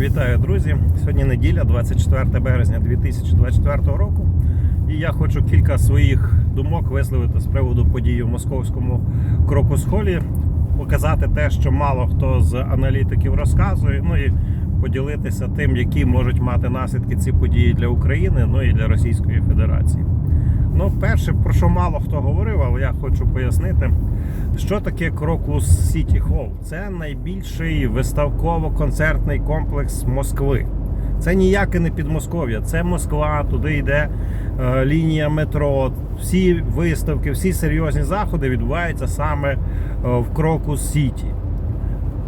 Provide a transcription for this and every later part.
Вітаю, друзі! Сьогодні неділя, 24 березня 2024 року. І я хочу кілька своїх думок висловити з приводу подій у московському крокусхолі, показати те, що мало хто з аналітиків розказує. Ну і поділитися тим, які можуть мати наслідки ці події для України, ну і для Російської Федерації. Ну, перше, про що мало хто говорив, але я хочу пояснити, що таке Крокус Сіті Холл. Це найбільший виставково-концертний комплекс Москви. Це ніяке не Підмосков'я, це Москва, туди йде е, лінія метро. Всі виставки, всі серйозні заходи відбуваються саме е, в Крокус Сіті.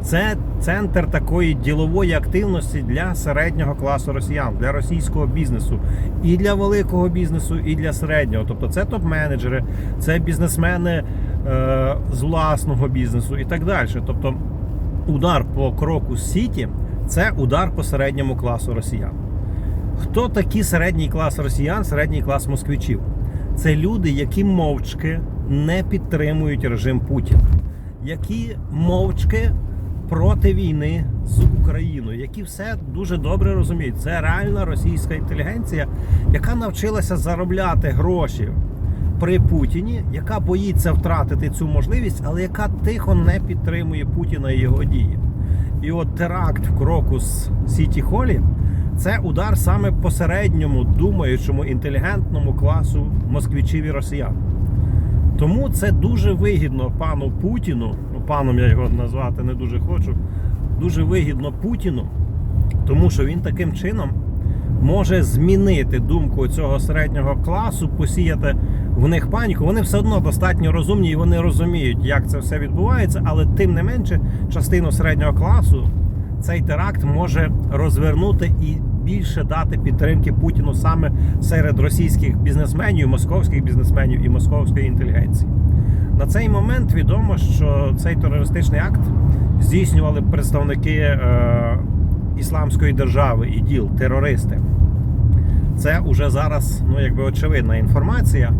Це центр такої ділової активності для середнього класу росіян, для російського бізнесу, і для великого бізнесу, і для середнього. Тобто це топ-менеджери, це бізнесмени е, з власного бізнесу і так далі. Тобто удар по кроку Сіті це удар по середньому класу росіян. Хто такі середній клас росіян, середній клас москвичів? Це люди, які мовчки не підтримують режим Путіна, які мовчки проти війни з Україною, які все дуже добре розуміють. Це реальна російська інтелігенція, яка навчилася заробляти гроші при Путіні, яка боїться втратити цю можливість, але яка тихо не підтримує Путіна і його дії. І от теракт в Крокус Сіті Холі це удар саме по середньому думаючому інтелігентному класу москвичів і росіян. Тому це дуже вигідно пану Путіну. Ну, паном я його назвати не дуже хочу. Дуже вигідно Путіну, тому що він таким чином може змінити думку цього середнього класу, посіяти в них паніку. Вони все одно достатньо розумні і вони розуміють, як це все відбувається, але тим не менше, частину середнього класу цей теракт може розвернути і більше дати підтримки Путіну саме серед російських бізнесменів, московських бізнесменів і московської інтелігенції. На цей момент відомо, що цей терористичний акт здійснювали представники е, ісламської держави і діл, терористи. Це уже зараз ну, якби очевидна інформація.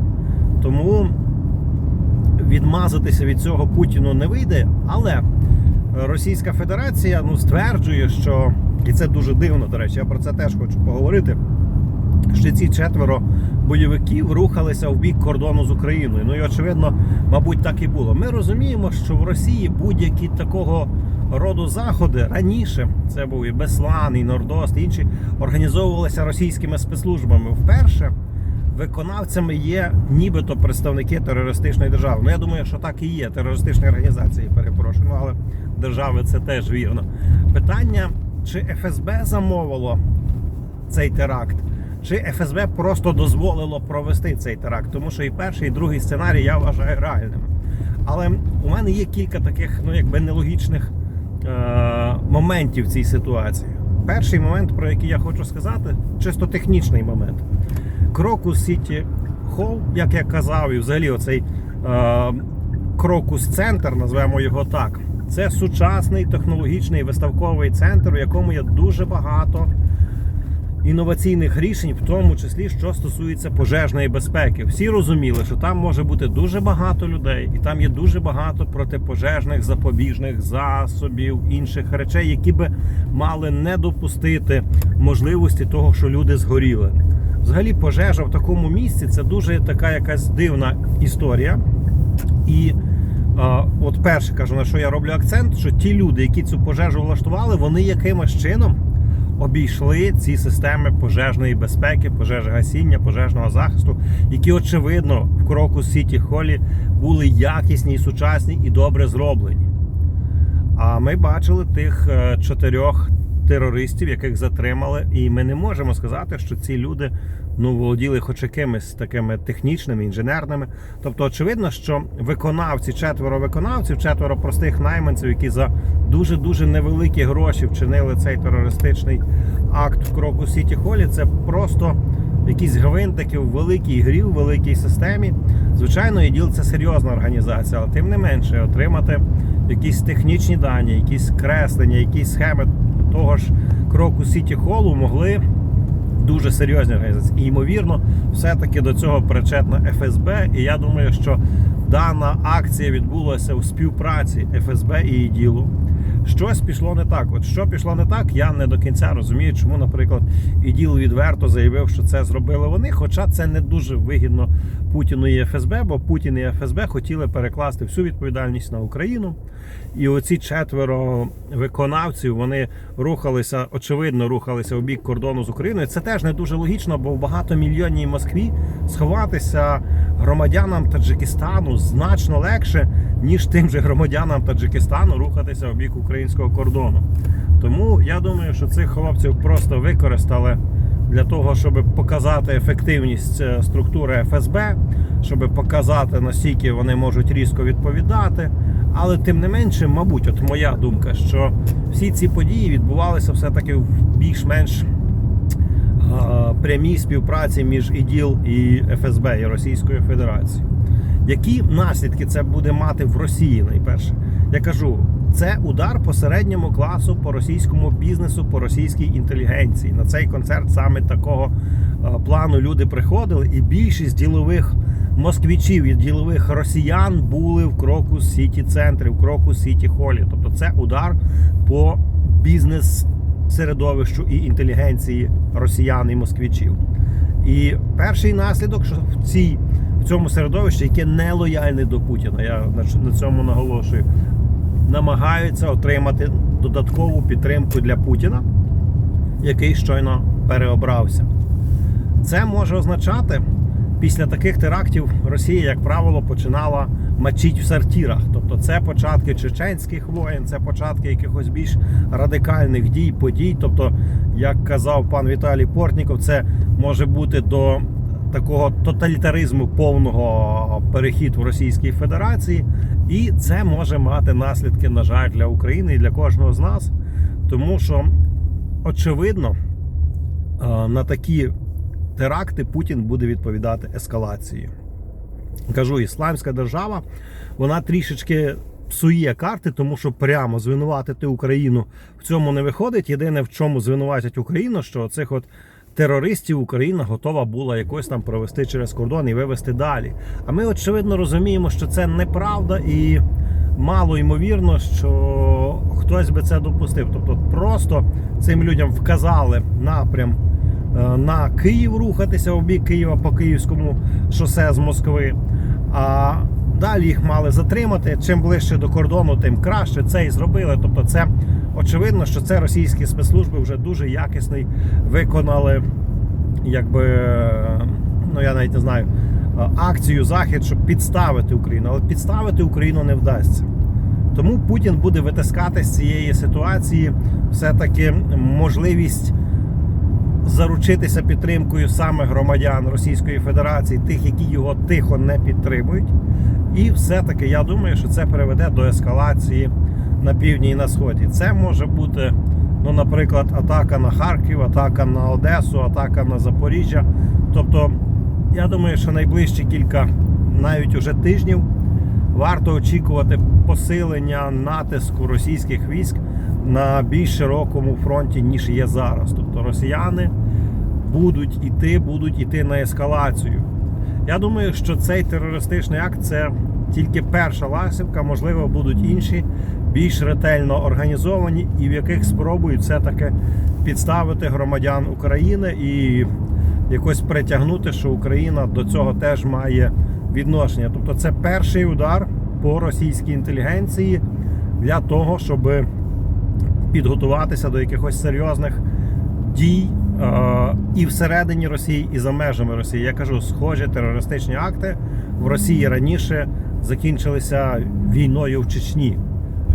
Тому відмазатися від цього Путіну не вийде. Але Російська Федерація ну, стверджує, що і це дуже дивно, до речі, я про це теж хочу поговорити. Що ці четверо бойовиків рухалися в бік кордону з Україною. Ну і очевидно, мабуть, так і було. Ми розуміємо, що в Росії будь-які такого роду заходи раніше це був і Беслан, і Нордост, і інші організовувалися російськими спецслужбами. Вперше виконавцями є нібито представники терористичної держави. Ну я думаю, що так і є. Терористичні організації, перепрошую, ну, але держави це теж вірно. Питання, чи ФСБ замовило цей теракт? Чи ФСБ просто дозволило провести цей теракт? Тому що і перший, і другий сценарій я вважаю реальним. Але у мене є кілька таких, ну якби нелогічних е- моментів в цій ситуації. Перший момент, про який я хочу сказати, чисто технічний момент. Крокус Сіті Холл, як я казав, і взагалі оцей е- Крокус Центр, назвемо його так. Це сучасний технологічний виставковий центр, у якому є дуже багато інноваційних рішень, в тому числі що стосується пожежної безпеки. Всі розуміли, що там може бути дуже багато людей, і там є дуже багато протипожежних запобіжних засобів, інших речей, які би мали не допустити можливості того, що люди згоріли. Взагалі, пожежа в такому місці це дуже така якась дивна історія. І от перше кажу, на що я роблю акцент, що ті люди, які цю пожежу влаштували, вони якимось чином обійшли ці системи пожежної безпеки, пожежогасіння, пожежного захисту, які очевидно в кроку Сіті Холі були якісні, сучасні і добре зроблені. А ми бачили тих е, чотирьох терористів, яких затримали, і ми не можемо сказати, що ці люди ну володіли хоч якимись такими технічними, інженерними. Тобто, очевидно, що виконавці, четверо виконавців, четверо простих найманців, які за дуже дуже невеликі гроші вчинили цей терористичний акт в кроку Сіті Холі, це просто. Якісь гвинтики в великій грі, в великій системі. Звичайно, іділ це серйозна організація, але тим не менше отримати якісь технічні дані, якісь креслення, якісь схеми того ж кроку Сіті Холу могли дуже серйозні організації. І ймовірно, все-таки до цього причетна ФСБ. І я думаю, що дана акція відбулася у співпраці ФСБ і іділу. щось пішло не так. От що пішло не так, я не до кінця розумію, чому, наприклад, іділ відверто заявив, що це зробили вони. Хоча це не дуже вигідно Путіну і ФСБ, бо Путін і ФСБ хотіли перекласти всю відповідальність на Україну. І оці четверо виконавців вони рухалися, очевидно, рухалися у бік кордону з Україною. Це теж не дуже логічно, бо в багатомільйонній Москві сховатися громадянам Таджикистану значно легше, ніж тим же громадянам Таджикистану рухатися у бік українського кордону. Тому я думаю, що цих хлопців просто використали для того, щоб показати ефективність е, структури ФСБ, щоб показати наскільки вони можуть різко відповідати. Але тим не менше, мабуть, от моя думка, що всі ці події відбувалися все-таки в більш-менш е, прямій співпраці між ІДІЛ і ФСБ і Російською Федерацією. Які наслідки це буде мати в Росії найперше? Я кажу, це удар по середньому класу, по російському бізнесу, по російській інтелігенції. На цей концерт саме такого е, плану люди приходили, і більшість ділових москвічів і ділових росіян були в кроку сіті центрі, в кроку сіті холі. Тобто це удар по бізнес середовищу і інтелігенції росіян і москвічів. І перший наслідок, що в цій в цьому середовищі, яке не лояльне до Путіна, я на цьому наголошую, намагаються отримати додаткову підтримку для Путіна, який щойно переобрався. Це може означати, після таких терактів Росія, як правило, починала мочити в сортирах. Тобто це початки чеченських воєн, це початки якихось більш радикальних дій, подій. Тобто, як казав пан Віталій Портніков, це може бути до такого тоталітаризму повного перехід в Російській Федерації, і це може мати наслідки, на жаль, для України і для кожного з нас, тому що очевидно е, на такі теракти Путін буде відповідати ескалацією. Кажу, ісламська держава, вона трішечки псує карти, тому що прямо звинуватити Україну в цьому не виходить. Єдине, в чому звинуватять Україну, що цих от терористів Україна готова була якось там провести через кордон і вивести далі. А ми, очевидно, розуміємо, що це неправда і мало ймовірно, що хтось би це допустив. Тобто, просто цим людям вказали напрям е, на Київ рухатися у бік Києва по Київському шосе з Москви. А далі їх мали затримати. Чим ближче до кордону, тим краще. Це і зробили. Тобто, це очевидно, що це російські спецслужби вже дуже якісний виконали, якби ну я навіть не знаю, акцію захід, щоб підставити Україну. Але підставити Україну не вдасться. Тому Путін буде витискати з цієї ситуації все-таки можливість заручитися підтримкою саме громадян Російської Федерації, тих, які його тихо не підтримують. І все-таки я думаю, що це приведе до ескалації на півдні і на сході. Це може бути, ну, наприклад, атака на Харків, атака на Одесу, атака на Запоріжжя. Тобто, я думаю, що найближчі кілька навіть уже тижнів варто очікувати посилення натиску російських військ на більш широкому фронті, ніж є зараз. Тобто росіяни будуть іти, будуть іти на ескалацію. Я думаю, що цей терористичний акт це тільки перша ласівка, можливо, будуть інші, більш ретельно організовані, і в яких спробують все-таки підставити громадян України і якось притягнути, що Україна до цього теж має відношення. Тобто, це перший удар по російській інтелігенції для того, щоб підготуватися до якихось серйозних дій е, і всередині Росії, і за межами Росії. Я кажу, схожі терористичні акти в Росії раніше закінчилися війною в Чечні.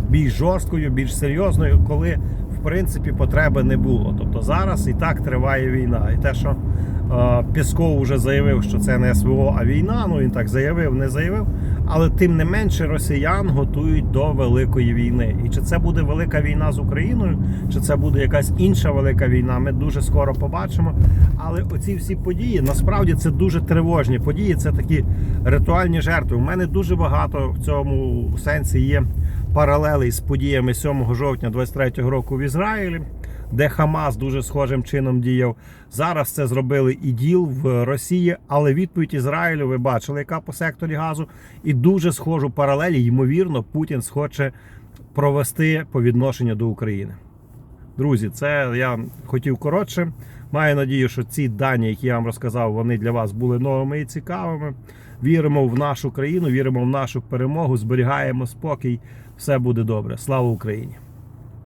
Більш жорсткою, більш серйозною, коли в принципі потреби не було. Тобто зараз і так триває війна. І те, що е, Пісков вже заявив, що це не СВО, а війна. Ну він так заявив, не заявив. Але тим не менше росіян готують до великої війни. І чи це буде велика війна з Україною, чи це буде якась інша велика війна, ми дуже скоро побачимо. Але оці всі події насправді це дуже тривожні події. Це такі ритуальні жертви. У мене дуже багато в цьому сенсі є паралелей з подіями 7 жовтня 23 року в Ізраїлі. Де Хамас дуже схожим чином діяв. Зараз це зробили і ДІЛ в Росії, але відповідь Ізраїлю ви бачили, яка по секторі газу, і дуже схожу паралелі. Ймовірно, Путін схоче провести по відношенню до України. Друзі, це я хотів коротше. Маю надію, що ці дані, які я вам розказав, вони для вас були новими і цікавими. Віримо в нашу країну, віримо в нашу перемогу, зберігаємо спокій. Все буде добре. Слава Україні!